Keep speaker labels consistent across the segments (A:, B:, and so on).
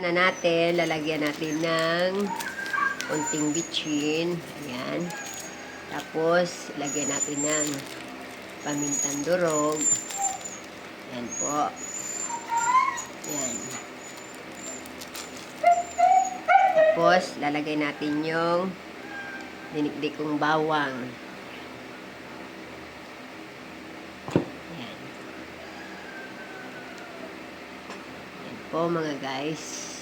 A: na natin, lalagyan natin ng konting bitchin. Ayan. Tapos, lagyan natin ng pamintang durog. Ayan po. Ayan. Tapos, lalagay natin yung dinikdik kong bawang. Po mga guys.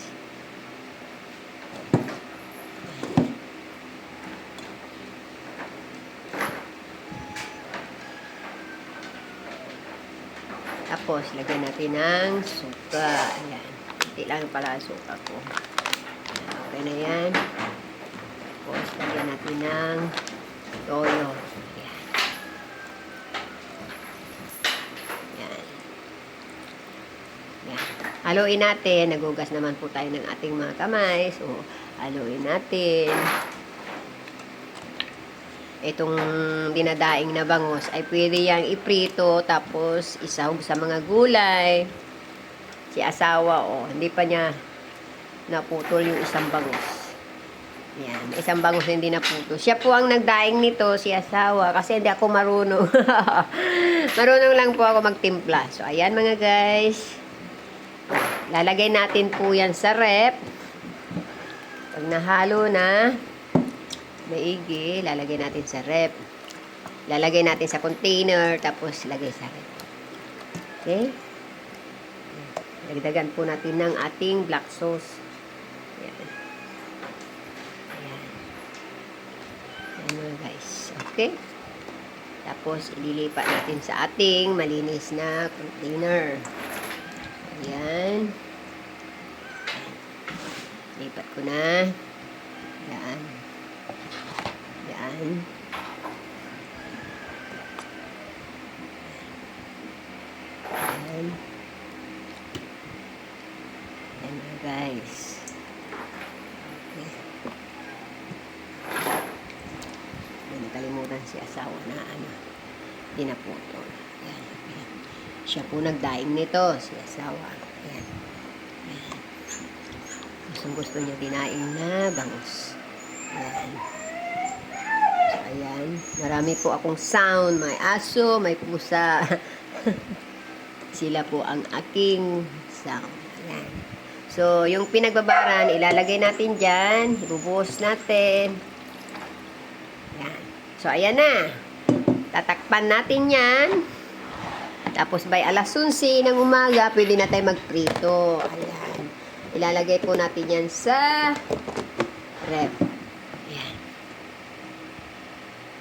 A: Tapos, lagyan natin ng suka. Ayan. Hindi lang pala suka ko. Okay na yan. Tapos, lagyan natin ng toyo. Ayan. Ayan. Ayan. Haluin natin. Nagugas naman po tayo ng ating mga kamay. So, haluin natin. Itong dinadaing na bangus ay pwede yang iprito tapos isahog sa mga gulay. Si asawa, oh, hindi pa niya naputol yung isang bangus. Yan, isang bangus hindi naputol. Siya po ang nagdaing nito, si asawa, kasi hindi ako marunong. marunong lang po ako magtimpla. So, ayan mga guys. Lalagay natin po yan sa rep. Pag nahalo na, maigi, lalagay natin sa rep. Lalagay natin sa container, tapos lagay sa rep. Okay? Dagdagan po natin ng ating black sauce. Ayan. Ayan. Guys. Okay? Tapos, ililipat natin sa ating malinis na container. Ayan. Lipat ko na. Ayan. Ayan. Ayan. Ayan na guys. Okay. May nakalimutan si asawa na ano, dinaputol. Ayan. Ayan. Siya po nagdaing nito, si asawa. Ayan. Ayan. Gusto niya dinaing na bangus. Ayan. So, ayan. Marami po akong sound. May aso, may pusa. Sila po ang aking sound. Ayan. So, yung pinagbabaran, ilalagay natin dyan. Ibubuhos natin. Ayan. So, ayan na. Tatakpan natin yan. Tapos, by alas 11 ng umaga, pwede na tayo magprito. Ayan. Ilalagay po natin yan sa rep.